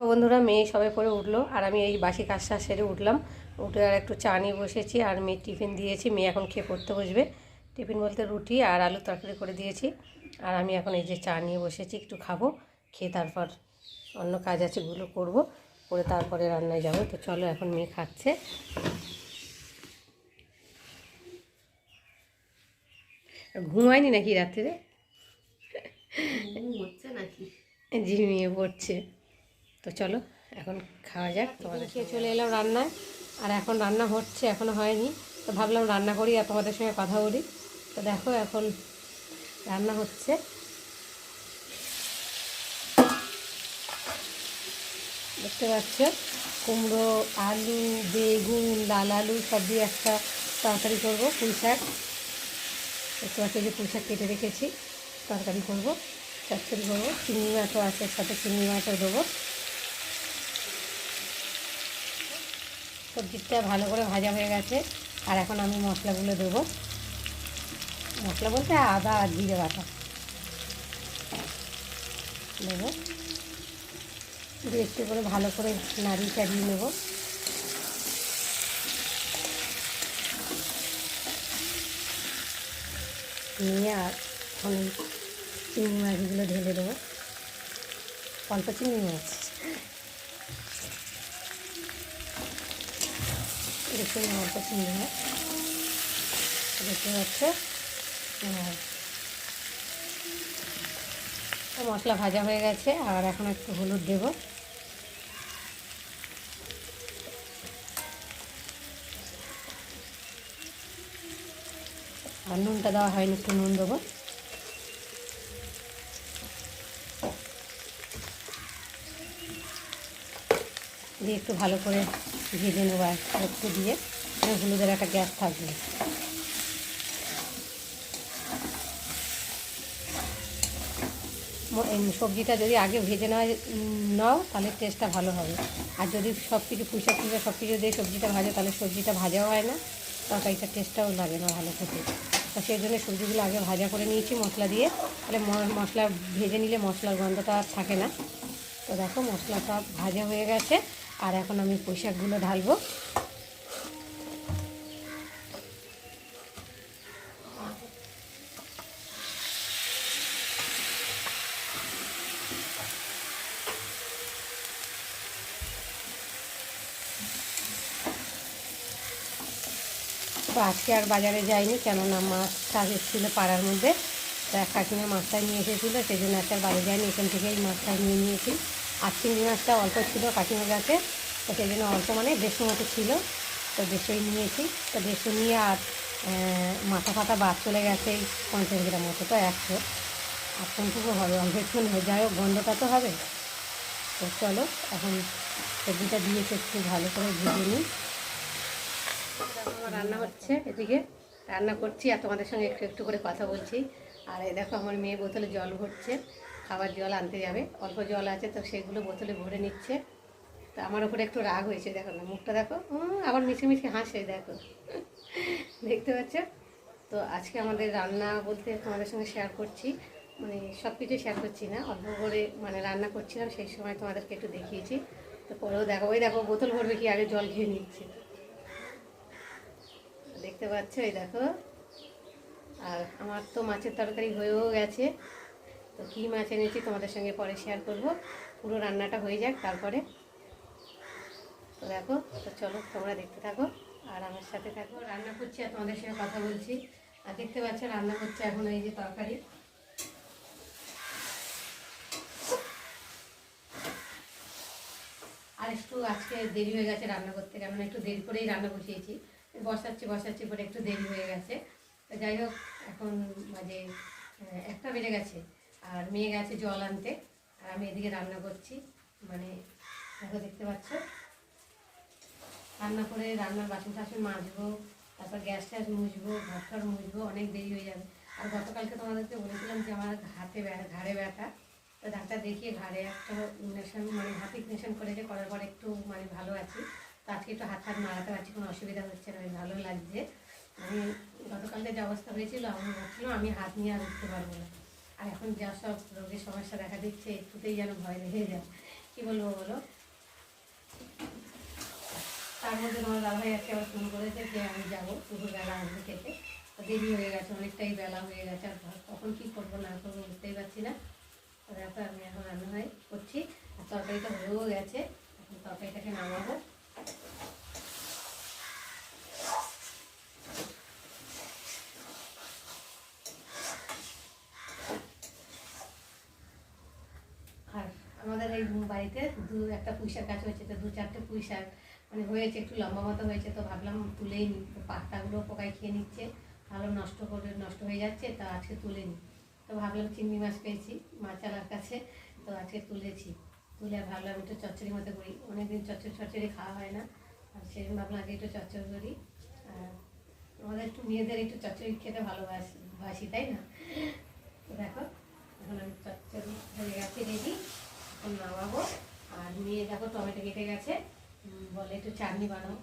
বন্ধুরা মেয়ে সবে পরে উঠল আর আমি এই বাসি কাজটা সেরে উঠলাম। উঠে আর একটু চা নিয়ে বসেছি আর মেয়ে টিফিন দিয়েছি। মেয়ে এখন খেয়ে পড়তে বসবে। টিফিন বলতে রুটি আর আলু তরকারি করে দিয়েছি। আর আমি এখন এই যে চা নিয়ে বসেছি একটু খাব খেয়ে তারপর অন্য কাজ আছে গুলো করব। করে তারপরে রান্নায় যাব। তো চলো এখন মেয়ে খাচ্ছে। ঘুমায়নি নাকি রাত্রে? হচ্ছে নাকি? ঝিমিয়ে পড়ছে। তো চলো এখন খাওয়া যাক তোমাদের খেয়ে চলে এলাম রান্নায় আর এখন রান্না হচ্ছে এখনও হয়নি। তো ভাবলাম রান্না করি আর তোমাদের সঙ্গে কথা বলি। তো দেখো এখন রান্না হচ্ছে। দেখতে পাচ্ছ কুমড়ো আলু বেগুন লাল আলু সব দিয়ে একটা তরকারি করব পুঁই শাক। দেখতে পাচ্ছ যে পুঁই শাক কেটে রেখেছি তরকারি করব চচ্চড়ি করব চিংড়ি মাছও আছে সাথে চিংড়ি মাছও দেবো। সবজিটা ভালো করে ভাজা হয়ে গেছে। আর এখন আমি মশলাগুলো দেবো। মশলা বলতে আদা আর জিরে বাটা। দেবো। একটু করে ভালো করে নাড়িয়ে চাড়িয়ে নেব। নিয়ে আর এখন চিংড়ি মাছগুলো ঢেলে দেবো। অল্প চিংড়ি মাছ। দেখুন অল্প চিংড়ি মাছ দেখতে পাচ্ছে? তো মশলা ভাজা হয়ে গেছে, আর এখন একটু হলুদ দেব। আর নুনটা দেওয়া হয়নি, একটু নুন দেবো। দিয়ে একটু ভালো করে ভেজে নেব একটু দিয়ে হলুদের একটা গ্যাস থাকবে। সবজিটা যদি আগে ভেজে নেওয়া নাও, তাহলে টেস্টটা ভালো হবে। আর যদি সব কিছু পুষা পুষা সব কিছু দিয়ে সবজিটা ভাজে, তাহলে সবজিটা ভাজাও হয় না। তরকারিটা টেস্টটাও লাগে না ভালো খেতে। তো সেই জন্য সবজিগুলো আগে ভাজা করে নিয়েছি, মশলা দিয়ে। তাহলে মশলা ভেজে নিলে মশলার গন্ধটা আর থাকে না। তো দেখো মশলাটা ভাজা হয়ে গেছে, আর এখন আমি পোশাকগুলো ঢালবো। তো আজকে আর বাজারে যাইনি, কেননা মাছ টাছ এসেছিল পাড়ার মধ্যে। তা কাকিমা মাছটা নিয়ে এসেছিল, সেই জন্য আর বাজারে যাইনি, এখান থেকেই মাছটা নিয়ে নিয়েছি। আর চিংড়ি মাছটা অল্প ছিল কাকিমার কাছে, তো সেই জন্য অল্প মানে দেড়শো মতো ছিল। তো দেড়শোই নিয়েছি। তো দেড়শো নিয়ে আর মাথা ফাটা বাদ চলে গেছে এই পঞ্চাশ গ্রাম মতো, তো একশো। আর কোনটুকু হবে? অল্প একটু নেবে। যাই হোক, গন্ধটা তো হবে। তো চলো, এখন সবজিটা দিয়েছে একটু ভালো করে ভেজে নিই। আমার রান্না হচ্ছে এদিকে। রান্না করছি আর তোমাদের সঙ্গে একটু একটু করে কথা বলছি। আর এই দেখো, আমার মেয়ে বোতলে জল ভরছে। খাবার জল আনতে যাবে। অল্প জল আছে তো সেগুলো বোতলে ভরে নিচ্ছে। তো আমার উপরে একটু রাগ হয়েছে, দেখো না, মুখটা দেখো আবার মিশে মিশে হাসে, দেখো। দেখতে পাচ্ছ? তো আজকে আমাদের রান্না বলতে তোমাদের সঙ্গে শেয়ার করছি। মানে সব কিছু শেয়ার করছি না, অল্প করে মানে রান্না করছিলাম, সেই সময় তোমাদেরকে একটু দেখিয়েছি। তো পরেও দেখো, ওই দেখো, বোতল ভরবে কি আগে জল খেয়ে নিচ্ছে। দেখতে পাচ্ছ? এই দেখো। আর আমার তো মাছের তরকারি হয়েও গেছে। তো কী মাছ এনেছি তোমাদের সঙ্গে পরে শেয়ার করব। পুরো রান্নাটা হয়ে যাক তারপরে। তো দেখো তো চলো তোমরা দেখতে থাকো আর আমার সাথে থাকো। রান্না করছি আর তোমাদের সঙ্গে কথা বলছি। আর দেখতে পাচ্ছ রান্না করছে এখন এই যে তরকারি। আর একটু আজকে দেরি হয়ে গেছে রান্না করতে কেমন একটু দেরি করেই রান্না বসিয়েছি। বসাচ্ছি বসাচ্ছি পরে একটু দেরি হয়ে গেছে। যাই হোক এখন আহ, একটা বেড়ে গেছে। আর মেয়ে গেছে জল আনতে। আর আমি এদিকে রান্না করছি। মানে দেখো দেখতে পাচ্ছ? রান্না করে রান্নার বাসন টাসন মাজবো, তারপর গ্যাস ট্যাস মুছবো, ঘর টর মুছবো, অনেক দেরি হয়ে যাবে। আর গতকালকে তোমাদেরকে বলেছিলাম যে আমার হাতে ঘাড়ে ব্যথা। তো ডাক্তার দেখিয়ে ঘাড়ে একটা ইঞ্জেকশন মানে হাতে ইঞ্জেকশন করেছে করার পর একটু মানে ভালো আছি। তো আজকে একটু হাত হাত মারাতে পারছি, কোনো অসুবিধা হচ্ছে না, ভালো লাগছে। মানে গতকালকে যে অবস্থা হয়েছিল, আমি ভাবছিলাম আমি হাত নিয়ে আর উঠতে পারব না। আর এখন যা সব রোগের সমস্যা দেখা দিচ্ছে, একটুতেই যেন ভয় লেগে যায়। কি বলব বলো? তার মধ্যে তোমার দাদাভাই আজকে আবার ফোন করেছে যে আমি যাব, দুপুরবেলা আসব খেতে। দেরি হয়ে গেছে, অনেকটাই বেলা হয়ে গেছে, আর তখন কী করব না করব বুঝতেই পারছি না। তো দেখো আমি এখন রান্না হয় করছি, আর তরকারিটা হয়েও গেছে, এখন তরকারিটাকে নামাবো আর আমাদের এই বাড়িতে দু একটা পুঁইশাক গাছ হয়েছে, তো দু চারটে পুঁইশাক। মানে হয়েছে, একটু লম্বা মতো হয়েছে, তো ভাবলাম তুলেই নিই পাতাগুলো পোকায় খেয়ে নিচ্ছে, ভালো নষ্ট করে, নষ্ট হয়ে যাচ্ছে, তা আজকে তুলে নিই তো ভাবলাম চিংড়ি মাছ পেয়েছি মাছালার কাছে, তো আজকে তুলেছি। তুলে ভাবলাম একটু চচ্চড়ি মতো করি। অনেকদিন চচ্চড়ি চচ্চড়ি খাওয়া হয় না, আর সেদিন ভাবলাম আগে একটু চচ্চড়ি করি। আর আমাদের একটু মেয়েদের একটু চচ্চড়ি খেতে ভালোবাসি বাসি তাই না? দেখো, এখন আমি চচ্চড়ি হয়ে গেছে রেডি নামাবো আর মেয়ে দেখো, টমেটো কেটে গেছে। বলে একটু চাটনি বানাও।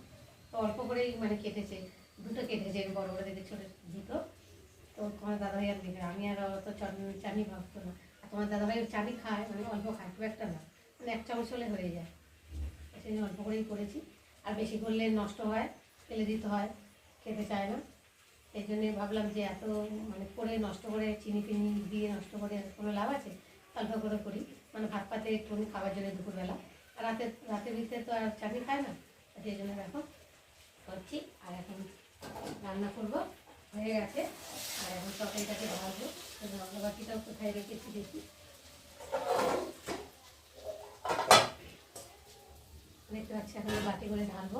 অল্প করেই মানে কেটেছে। দুটো কেটেছে বড় বড় দেখে ছোটো দুটো। তো তোমার দাদাভাই আর দেখে আমি আর অত চাটনি ভাবতো না। তোমার দাদাভাই চাটনি খায় মানে অল্প খায়, খুব একটা না। মানে এক চামচ হয়ে যায়। সেই জন্য অল্প করেই করেছি। আর বেশি করলে নষ্ট হয়, ফেলে দিতে হয়, খেতে চায় না। এই জন্যে ভাবলাম যে এত মানে করে নষ্ট করে চিনি টিনি দিয়ে নষ্ট করে কোনো লাভ আছে? অল্প করে করি। মানে ভাত পাতে একটুখানি খাবার জন্য দুপুরবেলা। আর রাতে রাতের ভিতরে তো আর চাটনি খায় না, সেই জন্য দেখো করছি। আর এখন রান্না করব, হয়ে গেছে। আর এখন তরকারিটাকে তো মশলা বাকিটাও কোথায় রেখেছি দেখি। দেখতে পাচ্ছি এখন বাটি করে ঢালবো।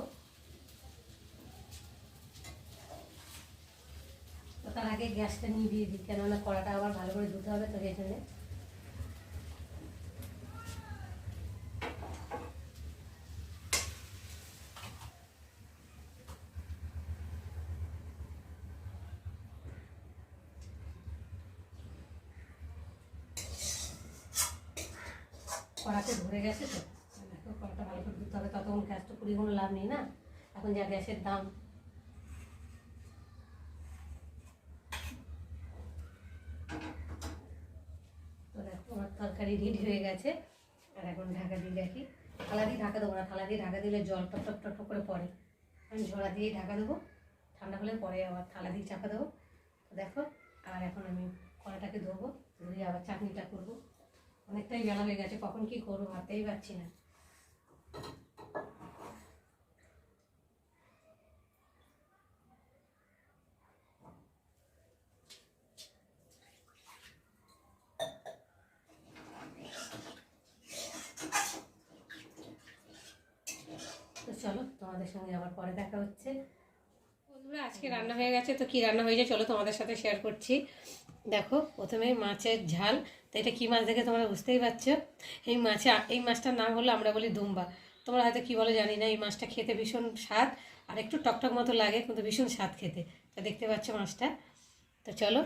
তো তার আগে গ্যাসটা নিয়ে দিয়ে দিই, কেননা কড়াটা আবার ভালো করে ধুতে হবে তো সেই জন্যে। কড়াতে ধরে গেছে তো। দেখো কড়াটা ভালো করে ধুতে হবে, ততক্ষণ গ্যাস তো পুরি কোনো লাভ নেই না? এখন যা গ্যাসের দাম। দেখো, আমার তরকারি রেডি হয়ে গেছে। আর এখন ঢাকা দিয়ে রাখি থালা দিয়ে ঢাকা দেবো না, থালা দিয়ে ঢাকা দিলে জল টপ টপ টপ করে পড়ে। আমি ঝোড়া দিয়েই ঢাকা দেবো। ঠান্ডা হলে পরে আবার থালা দিয়ে চাপা দেবো। দেখো, আর এখন আমি কড়াটাকে ধোবো, ধুয়ে আবার চাটনিটা করব। অনেকটাই বেলা হয়ে গেছে, কখন কি করব ভাবতেই পারছি না। চলো তোমাদের সঙ্গে আবার পরে দেখা হচ্ছে। বন্ধুরা আজকে রান্না হয়ে গেছে তো কি রান্না হয়েছে চলো তোমাদের সাথে শেয়ার করছি। দেখো প্রথমে মাছের ঝাল তো এটা কী মাছ দেখে তোমরা বুঝতেই পারছ? এই মাছে এই মাছটার নাম হলো আমরা বলি দুম্বা। তোমরা হয়তো কী বলো জানি না এই মাছটা খেতে ভীষণ স্বাদ আর একটু টকটক মতো লাগে কিন্তু ভীষণ স্বাদ খেতে। তো দেখতে পাচ্ছ মাছটা। তো চলো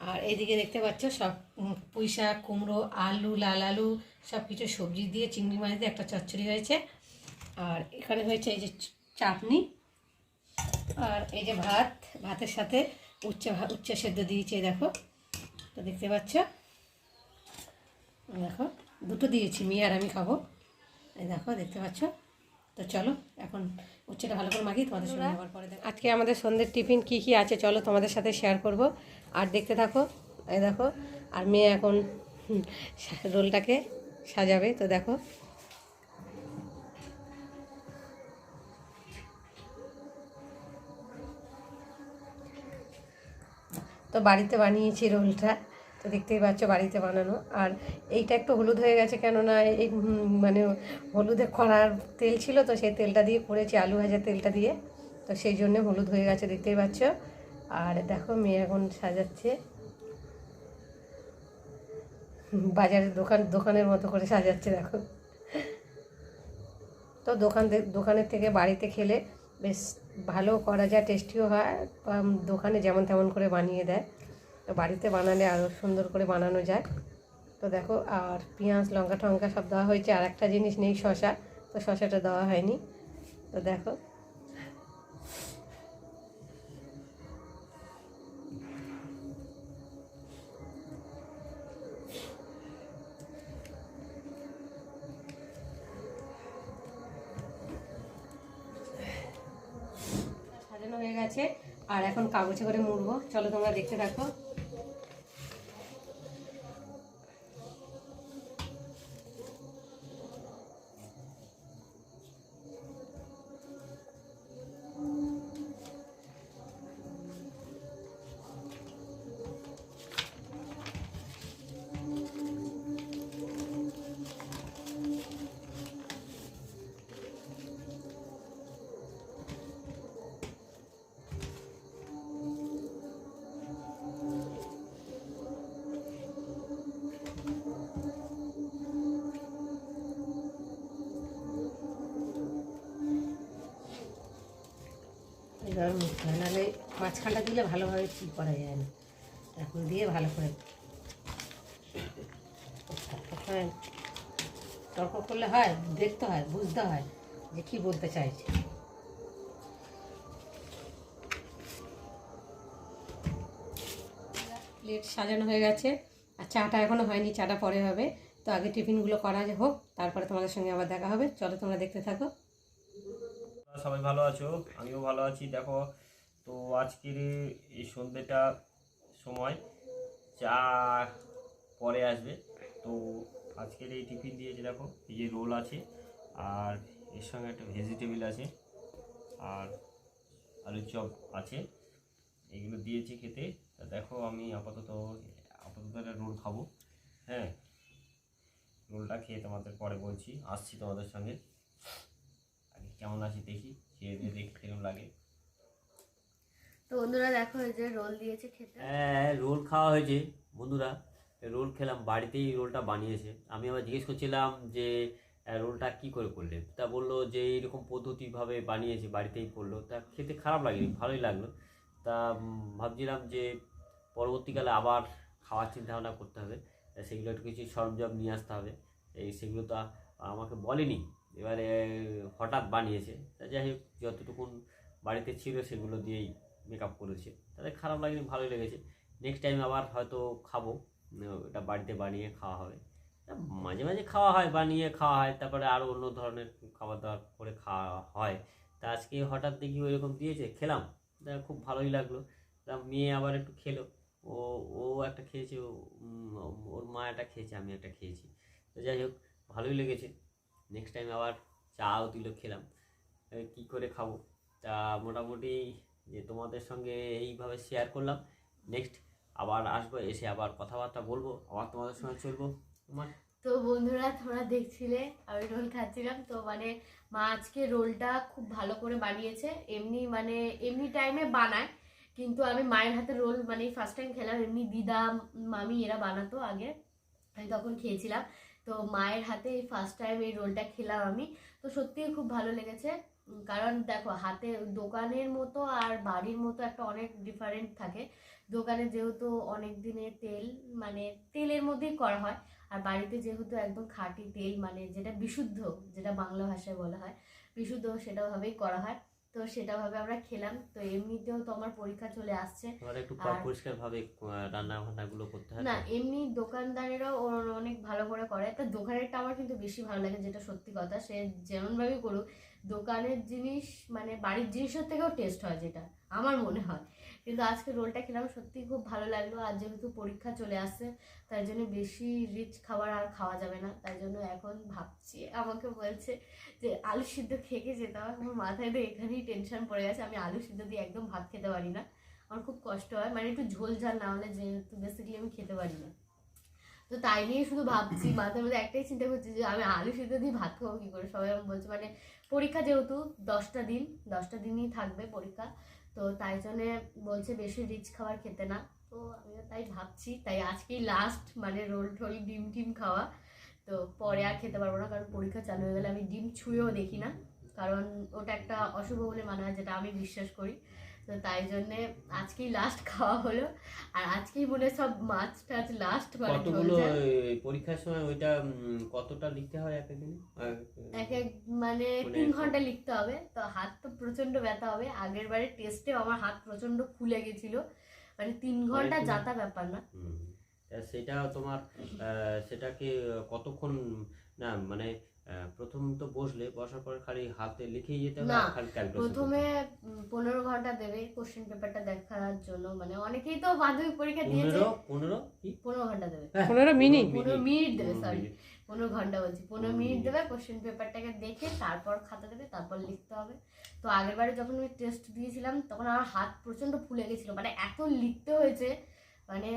আর এইদিকে দেখতে পাচ্ছ সব উম, পুঁই শাক কুমড়ো আলু লাল আলু সব কিছু সবজি দিয়ে চিংড়ি মাছ দিয়ে একটা চচ্চড়ি হয়েছে। আর এখানে হয়েছে এই যে চাটনি। আর এই যে ভাত, ভাতের সাথে উচ্চে উচ্চে সেদ্ধ দিয়েছে দেখো। তো দেখতে পাচ্ছ? দেখো, দুটো দিয়েছি, মেয়ে আর আমি খাব। এই দেখো, দেখতে পাচ্ছ? তো চলো, এখন উচ্ছেটা ভালো করে মাখি তোমাদের সঙ্গে আবার পরে দেখো আজকে আমাদের সন্ধ্যের টিফিন কি কি আছে, চলো তোমাদের সাথে শেয়ার করব। আর দেখতে থাকো, এই দেখো, আর মেয়ে এখন রোলটাকে সাজাবে, তো দেখো। তো বাড়িতে বানিয়েছি রোলটা। তো দেখতেই পাচ্ছ বাড়িতে বানানো। আর এইটা একটু হলুদ হয়ে গেছে কেননা এই মানে হলুদে কড়ার তেল ছিল তো সেই তেলটা দিয়ে করেছি, আলু ভাজার তেলটা দিয়ে। তো সেই জন্য হলুদ হয়ে গেছে, দেখতেই পাচ্ছ। আর দেখো মেয়ে এখন সাজাচ্ছে। বাজারের দোকান, দোকানের মতো করে সাজাচ্ছে, দেখো। তো দোকান দোকানের থেকে বাড়িতে খেলে বেশ ভালো করা যায় টেস্টিও হয়। দোকানে যেমন তেমন করে বানিয়ে দেয়। তো বাড়িতে বানালে আরও সুন্দর করে বানানো যায়। তো দেখো, আর পেঁয়াজ, লঙ্কা টঙ্কা সব দেওয়া হয়েছে। আর একটা জিনিস নেই শশা তো শশাটা দেওয়া হয়নি। তো দেখো। গেছে আর এখন কাগজে করে মুড়বো। চলো তোমরা দেখতে থাকো। এবার মুখতে হয় নাহলে মাঝখানটা দিলে ভালোভাবে ঠিক করা যায় না। এখন দিয়ে ভালো করে তর্ক করলে হয়, দেখতে হয়, বুঝতে হয় যে কী বলতে চাইছে। প্লেট সাজানো হয়ে গেছে, আর চাটা এখনও হয়নি, চাটা পরে হবে। তো আগে টিফিনগুলো করা হোক, তারপরে তোমাদের সঙ্গে আবার দেখা হবে। চলো তোমরা দেখতে থাকো। সবাই ভালো আছো? আমিও ভালো আছি। দেখো, তো আজকের এই সন্ধ্যেটা সময় চা পরে আসবে। তো আজকের এই টিফিন দিয়েছে দেখো, এই যে রোল আছে আর এর সঙ্গে একটা ভেজিটেবিল আছে আর আলুর চপ আছে। এগুলো দিয়েছি খেতে। দেখো, আমি আপাতত আপাতত একটা রোল খাব। হ্যাঁ রোলটা খেয়ে তোমাদের পরে বলছি। আসছি তোমাদের সঙ্গে। কেমন আছে দেখি খেয়ে দিয়ে দেখি কেমন লাগে। তো বন্ধুরা দেখো এই যে রোল দিয়েছে খেতে। হ্যাঁ রোল খাওয়া হয়েছে বন্ধুরা। রোল খেলাম বাড়িতেই রোলটা বানিয়েছে। আমি আবার জিজ্ঞেস করছিলাম যে রোলটা কি করে করলে? তা বলল যে এরকম পদ্ধতিভাবে বানিয়েছে বাড়িতেই করল। তা খেতে খারাপ লাগেনি ভালোই লাগল। তা ভাবছিলাম যে পরবর্তীকালে আবার খাওয়ার চিন্তা ভাবনা করতে হবে। সেগুলো একটু কিছু সরঞ্জাম নিয়ে আসতে হবে। এই সেগুলো তো আমাকে বলেনি। এবারে হঠাৎ বানিয়েছে। তা যাই হোক, যতটুকুন বাড়িতে ছিল সেগুলো দিয়েই মেকআপ করেছে। তাদের খারাপ লাগেনি, ভালোই লেগেছে। নেক্সট টাইম আবার হয়তো খাব। এটা বাড়িতে বানিয়ে খাওয়া হবে। মাঝে মাঝে খাওয়া হয়, বানিয়ে খাওয়া হয়, তারপরে আরও অন্য ধরনের খাবার দাবার করে খাওয়া হয়। তা আজকে হঠাৎ দেখি ওইরকম দিয়েছে, খেলাম। তা খুব ভালোই লাগল। তা মেয়ে আবার একটু খেলো। ও ও একটা খেয়েছে ওর মা একটা খেয়েছে, আমি একটা খেয়েছি। তো যাই হোক, ভালোই লেগেছে। নেক্সট টাইম আবার চাও দিল খেলাম। কি করে খাব? তা মোটামুটি যে তোমাদের সঙ্গে এইভাবে শেয়ার করলাম। নেক্সট আবার আসব, এসে আবার কথাবার্তা বলব, আবার তোমাদের সঙ্গে চলবো। তোমার? তো বন্ধুরা, তোমরা দেখছিলে, আমি রোল খাচ্ছিলাম। তো মানে মা আজকে রোলটা খুব ভালো করে বানিয়েছে। এমনি মানে এমনি টাইমে বানায়। কিন্তু আমি মায়ের হাতে রোল মানে ফার্স্ট টাইম খেলাম, এমনি দিদা, মামি এরা বানাতো আগে। আমি তখন খেয়েছিলাম। তো মায়ের হাতে এই ফার্স্ট টাইম এই রোলটা খেলাম আমি। তো সত্যিই খুব ভালো লেগেছে। কারণ দেখো, হাতে দোকানের মতো আর বাড়ির মতো একটা অনেক ডিফারেন্ট থাকে। দোকানে যেহেতু অনেক দিনের তেল মানে তেলের মধ্যেই করা হয়। আর বাড়িতে যেহেতু একদম খাঁটি তেল মানে যেটা বিশুদ্ধ, যেটা বাংলা ভাষায় বলা হয়, বিশুদ্ধ সেটাভাবেই করা হয়। তো সেটা ভাবে আমরা খেলাম। তো এমনিতেও তো আমার পরীক্ষা চলে আসছে। একটু পরিষ্কার ভাবে রান্না বান্নাগুলো করতে হয়। না এমনি দোকানদারেরাও অনেক ভালো করে করে। তা দোকানেরটা আমার কিন্তু বেশি ভালো লাগে যেটা সত্যি কথা। সে যেমন ভাবে করুক দোকানের জিনিস মানে বাড়ির জিনিসের থেকেও টেস্ট হয় যেটা আমার মনে হয়। কিন্তু আজকে রোলটা খেলাম সত্যি খুব ভালো লাগল। আর যেহেতু পরীক্ষা চলে আসছে, তাই জন্য বেশি রিচ খাবার আর খাওয়া যাবে না। তাই জন্য এখন ভাবছি, আমাকে বলছে যে আলু সিদ্ধ খেয়ে যেতে হবে। আমার মাথায় তো এখানেই টেনশন পড়ে গেছে। আমি আলু সিদ্ধ দিয়ে একদম ভাত খেতে পারি না। আমার খুব কষ্ট হয়। মানে একটু ঝোল ঝাল না হলে যেহেতু বেসিক্যালি আমি খেতে পারি না। তো তাই নিয়ে শুধু ভাবছি, মাথার মধ্যে একটাই চিন্তা করছি যে আমি আলু সিদ্ধ দিয়ে ভাত খাব কী করে? সবাই আমাকে বলছে মানে পরীক্ষা যেহেতু দশটা দিন, দশটা দিনই থাকবে পরীক্ষা। তো তাই জন্যে বলছে বেশি রিচ খাবার খেতে না। তো আমিও তাই ভাবছি, তাই আজকেই লাস্ট মানে রোল টোল ডিম টিম খাওয়া। তো পরে আর খেতে পারব না, কারণ পরীক্ষা চালু হয়ে গেলে আমি ডিম ছুঁয়েও দেখি না। কারণ ওটা একটা অশুভ বলে মানা হয় যেটা আমি বিশ্বাস করি। তো তাই জন্যে আজকেই লাস্ট খাওয়া হলো। আর আজকেই মনে সব মাছ টাছ লাস্ট মানে কতগুলো চলছে। এই পরীক্ষার সময় ওইটা কতটা লিখতে হয় এক একদিনে এক এক মানে মানে তিন ঘণ্টা লিখতে হবে। তো হাত তো প্রচণ্ড ব্যথা হবে। আগের বারে টেস্টে আমার হাত প্রচণ্ড ফুলে গেছিল। মানে তিন ঘণ্টা যাতা ব্যাপার না। সেটা তোমার সেটাকে কতক্ষণ না মানে প্রথম তো বসলে বসার পর খালি হাতে লিখেই যেতে হবে খালি ক্যালকুলেশন প্রথমে উম, পনেরো ঘণ্টা দেবে কোশ্চেন পেপারটা দেখার জন্য। মানে অনেকেই তো মাধ্যমিক পরীক্ষা দিয়েছে। পনেরো পনেরো কি? পনেরো ঘণ্টা দেবে। পনেরো মিনিট পনেরো মিনিট দেবে পনেরো সরি মিনিট। পনেরো ঘণ্টা বলছি। পনেরো পনেরো মিনিট মিনিট। দেবে কোশ্চেন পেপারটাকে দেখে তারপর খাতা দেবে তারপর লিখতে হবে। তো আগের বারে যখন আমি টেস্ট দিয়েছিলাম তখন আমার হাত প্রচণ্ড ফুলে গেছিল। মানে এত লিখতে হয়েছে মানে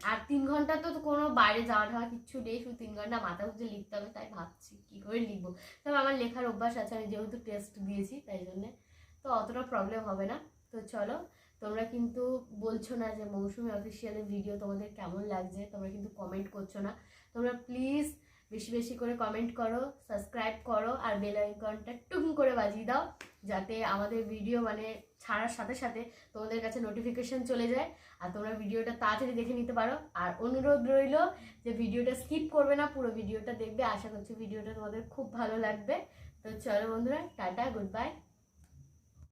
আর তিন ঘণ্টা তো কোনো বাইরে যাওয়া টাওয়া কিচ্ছু নেই, শুধু তিন ঘণ্টা মাথা গুঁজে লিখতে হবে, তাই ভাবছি কী করে লিখব। তবে আমার লেখার অভ্যাস আছে, আমি যেহেতু টেস্ট দিয়েছি, তাই জন্যে। তো অতটা প্রবলেম হবে না। তো চলো, তোমরা কিন্তু বলছো না যে মৌসুমি অফিসিয়ালের ভিডিও তোমাদের কেমন লাগছে? তোমরা কিন্তু কমেন্ট করছ না। তোমরা প্লিজ বেশি বেশি করে কমেন্ট করো সাবস্ক্রাইব করো, আর বেল আইকনটা টুম করে বাজিয়ে দাও, যাতে আমাদের ভিডিও মানে ছাড়ার সাথে সাথে তোমাদের কাছে নোটিফিকেশন চলে যায়। আর তোমরা ভিডিওটা তাড়াতাড়ি দেখে নিতে পারো। আর অনুরোধ রইল যে ভিডিওটা স্কিপ করবে না, পুরো ভিডিওটা দেখবে। আশা করছি ভিডিওটা তোমাদের খুব ভালো লাগবে। তো চলো বন্ধুরা, টাটা গুড বাই